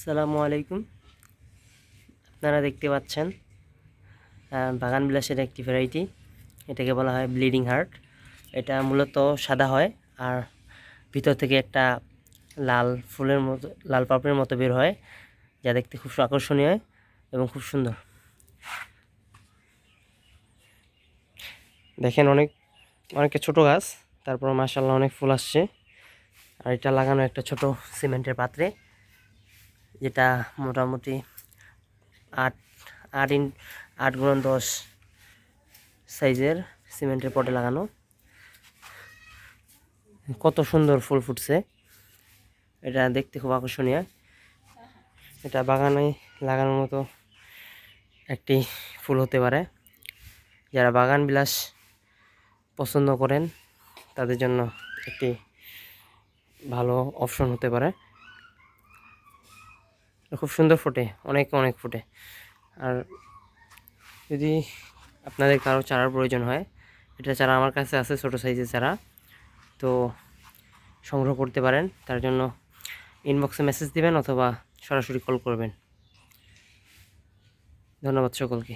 আসসালামু আলাইকুম। আপনারা দেখতে পাচ্ছেন বাগান বিলাসের একটি ভ্যারাইটি এটাকে বলা হয় ব্লিডিং হার্ট এটা মূলত সাদা হয় আর ভিতর থেকে একটা লাল ফুলের মতো, লাল পাপড়ের মতো বের হয়, যা দেখতে খুব আকর্ষণীয় এবং খুব সুন্দর। দেখেন অনেক, অনেকটা ছোট গাছ, তারপর মাসাল্লাহ অনেক ফুল আসছে। আর এটা লাগানো একটা ছোট সিমেন্টের পাত্রে। যেটা মোটামুটি আট আট ইন, আট গুণ দশ সাইজের সিমেন্টের পটে লাগানো। কত সুন্দর ফুল ফুটছে। এটা দেখতে খুব আকর্ষণীয়। এটা বাগানে লাগানোর মতো একটি ফুল হতে পারে। যারা বাগান বিলাস পছন্দ করেন, তাদের জন্য একটি ভালো অপশন হতে পারে। খুব সুন্দর ফোটে, অনেক অনেক ফোটে। আর যদি আপনাদের কারও চারার প্রয়োজন হয়, এটা চারা আমার কাছে আছে, ছোটো সাইজের চারা, তো সংগ্রহ করতে পারেন। তার জন্য ইনবক্সে মেসেজ দিবেন অথবা সরাসরি কল করবেন। ধন্যবাদ সকলকে।